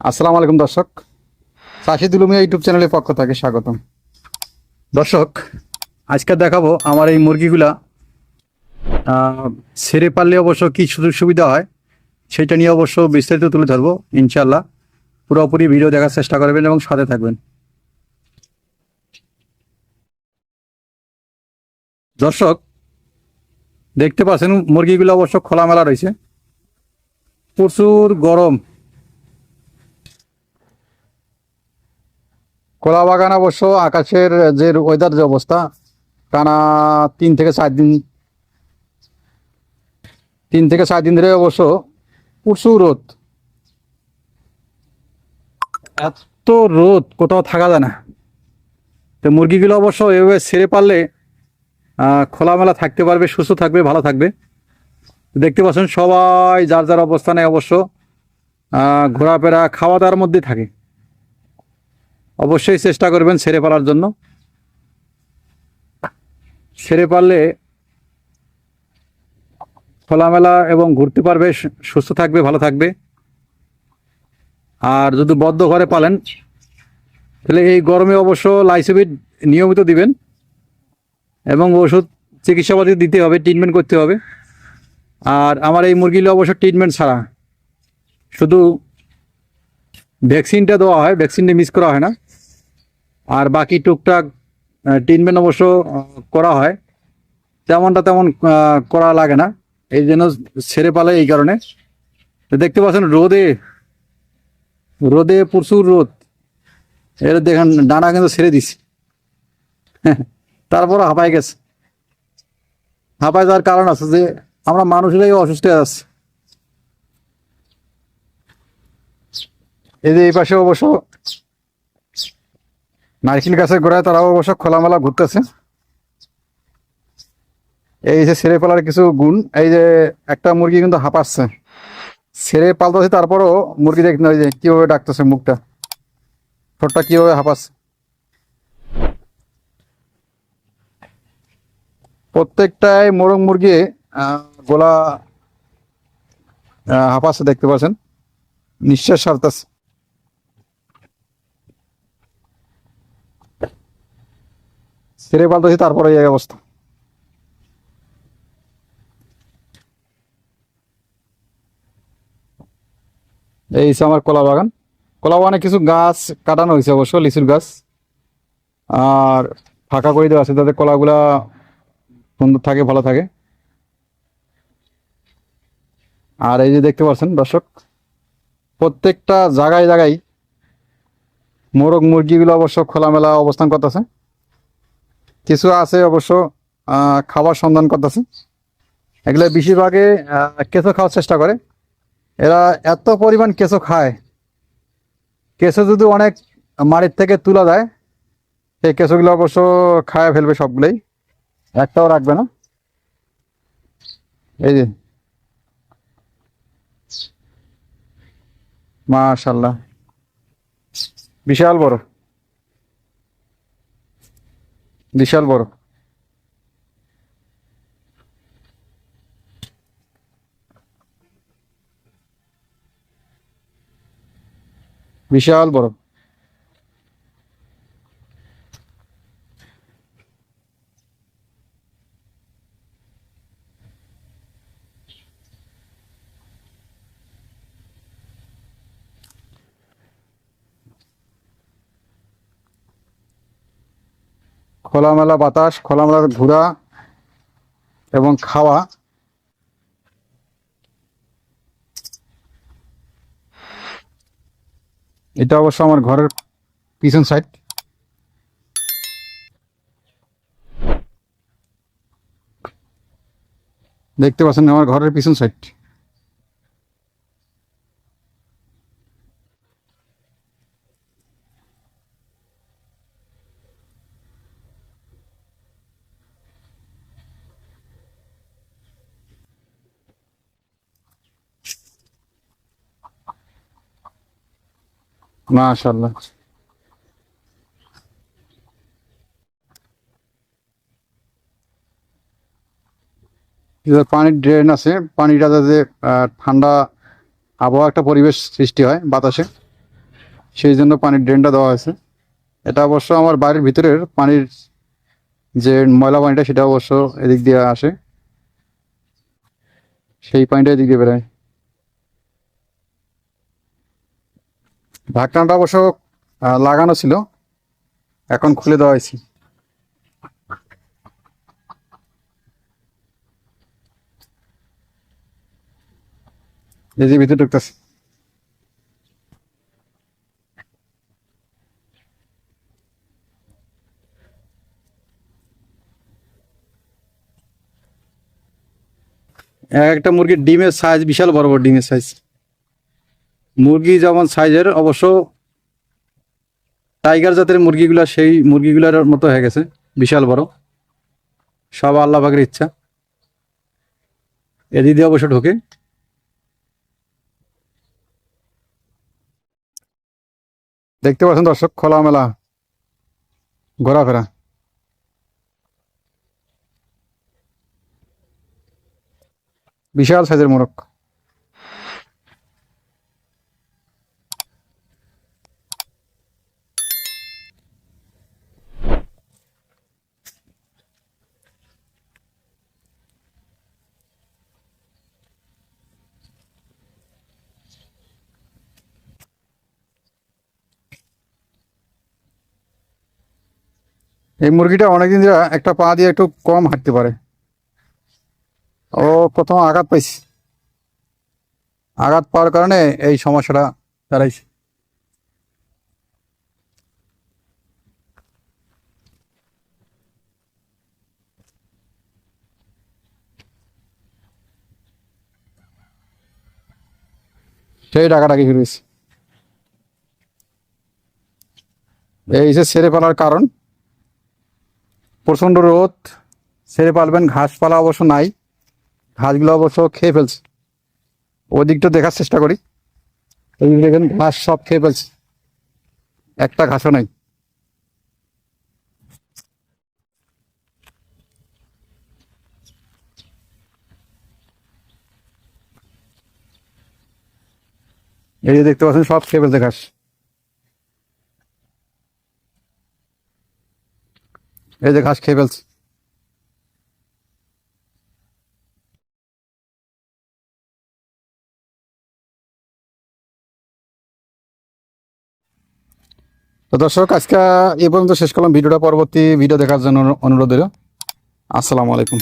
আসসালামু আলাইকুম, দর্শক। চাষি দুলুমিয়া ইউটিউব চ্যানেলের পক্ষ থেকে স্বাগতম। দর্শক, আজকে দেখাবো আমার এই মুরগিগুলা। ছেড়ে পারলে অবশ্য কী সুযোগ সুবিধা হয়, সেটা নিয়ে অবশ্য বিস্তারিত তুলে ধরবো ইনশাল্লাহ পুরোপুরি ভিডিও দেখার চেষ্টা করবেন এবং সাথে থাকবেন। দর্শক, দেখতে পাচ্ছেন মুরগিগুলো অবশ্য খোলামেলা রয়েছে। প্রচুর গরম। কলা বাগান অবশ্য আকাশের যে ওয়েদার যে অবস্থা, টানা তিন থেকে চার দিন, তিন থেকে চার দিন ধরে অবশ্য প্রচুর রোদ। এত রোদ, কোথাও থাকা যায় না। তো মুরগিগুলো অবশ্য এভাবে ছেড়ে পারলে খোলামেলা থাকতে পারবে, সুস্থ থাকবে, ভালো থাকবে। দেখতে পাচ্ছেন সবাই যার যার অবস্থানে অবশ্য ঘোরাফেরা খাওয়া দাওয়ার মধ্যে থাকে। অবশ্যই চেষ্টা করবেন ছেড়ে পালার জন্য। ছেড়ে পারলে খোলামেলা এবং ঘুরতে পারবে সুস্থ থাকবে, ভালো থাকবে। আর যদি বদ্ধ ঘরে পালেন, তাহলে এই গরমে অবশ্য লাইসোভিট নিয়মিত দিবেন এবং ওষুধ চিকিৎসাপাতি দিতে হবে ট্রিটমেন্ট করতে হবে। আর আমার এই মুরগিগুলো অবশ্য ট্রিটমেন্ট ছাড়া। শুধু ভ্যাকসিনটা দেওয়া হয় ভ্যাকসিনটা মিস করা হয় না। আর বাকি টুকটাক ট্রিটমেন্ট অবশ্য করা হয়। তেমনটা তেমন করা লাগে না। এই জন্য ছেড়ে পালে এই কারণে। দেখতে পাচ্ছেন, রোদে রোদে প্রচুর রোদ। এটা দেখেন, ডানা কিন্তু ছেড়ে দিছি। তারপর হাঁপাই গেছে। হাঁপাই যাওয়ার কারণ আছে যে, আমরা মানুষরাই অসুস্থ যাচ্ছে। এই যে এই পাশে অবশ্য নারকেল গাছের গোড়ায় তারাও অবশ্য খোলামেলা ঘুরতেছে। এই যে ছেড়ে পালার কিছু গুণ, এই যে একটা মুরগি কিন্তু হাঁপাচ্ছে। ছেড়ে পালতেছে, তারপরও মুরগি দেখতে ওই যে কীভাবে ডাকতেছে মুখটা। ঠোঁটটা কীভাবে হাঁপাচ্ছে। প্রত্যেকটাই মোরগ মুরগি গোলা হাঁপাচ্ছে, দেখতে পাচ্ছেন। নিঃশ্বাস সারতেছে ছেড়ে পালতেছি তারপরে এই অবস্থা। এই আমার কলা বাগান। কলা বাগানে কিছু গাছ কাটানো হয়েছে অবশ্য, লিচুর গাছ। আর ফাঁকা করে দেওয়া আছে, যাতে কলাগুলা সুন্দর থাকে, ভালো থাকে। আর এই যে দেখতে পাচ্ছেন দর্শক, প্রত্যেকটা জায়গায় জায়গায় মোরগ মুরগিগুলো অবশ্য খোলামেলা অবস্থান করতেছে। কিছু আছে অবশ্য খাবার সন্ধান করতেছে। এগুলো বেশিরভাগে কেঁচো খাওয়ার চেষ্টা করে। এরা এত পরিমাণ কেঁচো খায়, কেঁচো যদি অনেক মাড়ির থেকে তুলা দেয়, সেই কেঁচোগুলো অবশ্য খায় ফেলবে সবগুলোই। একটাও রাখবে না। এই যে। মাশাল্লাহ। বিশাল বড়। বিশাল বড়। বিশাল বড়। খোলামেলা বাতাস, খোলামেলা ঘোরা এবং খাওয়া। এটা অবশ্য আমার ঘরের পিছন সাইড দেখতে পাচ্ছেন আমার ঘরের পিছন সাইড মাশাল্লাহ পানির ড্রেন আছে, পানিটা যাতে ঠান্ডা আবহাওয়া একটা পরিবেশ সৃষ্টি হয় বাতাসে, সেই জন্য পানির ড্রেনটা দেওয়া হয়েছে। এটা অবশ্য আমার বাড়ির ভিতরের পানির যে ময়লা পানিটা, সেটা অবশ্য এদিক দিয়ে আসে। সেই পানিটা এদিক দিয়ে বেরোয় ঢাকনাটা অবশ্য লাগানো ছিল। এখন খুলে দেওয়া হয়েছে। এই যে ভিতরে ঢুকতেছে। এক একটা মুরগির ডিমের সাইজ বিশাল বড় বড় ডিমের সাইজ মুরগি যেমন সাইজের অবশ্য টাইগার জাতের মুরগিগুলা সেই মুরগিগুলার মতো হয়ে গেছে, বিশাল বড়। সব আল্লাহ বাগের ইচ্ছা। এদিক দিয়ে অবশ্য ঢোকে। দেখতে পাচ্ছেন দর্শক খোলামেলা ঘোরাফেরা। বিশাল সাইজের মোরগ। এই মুরগিটা অনেকদিন ধরে একটা পা দিয়ে একটু কম হাঁটতে পারে। ও প্রথম আঘাত পাইছে। আঘাত পাওয়ার কারণে এই সমস্যাটা দাঁড়াইছে। সেই শুরু হয়েছে। এই যে সেরে ফেলার কারণ। প্রচণ্ড রোদ সেরে পালবেন ঘাসপালা অবশ্য নাই, ঘাসগুলো অবশ্য খেয়ে ফেলছে। ওদিকটা দেখার চেষ্টা করি। এই দেখেন, ঘাস সব খেয়ে ফেলছে। একটা ঘাসও নাই। এই যে দেখতে পাচ্ছেন, সব খেয়ে ফেলছে ঘাস। এই যে ঘাস খেয়ে ফেলছে। তো দর্শক, আজকে এ পর্যন্ত শেষ করলাম। ভিডিওটা পরবর্তী ভিডিও দেখার জন্য অনুরোধ রইল। আসসালামু আলাইকুম।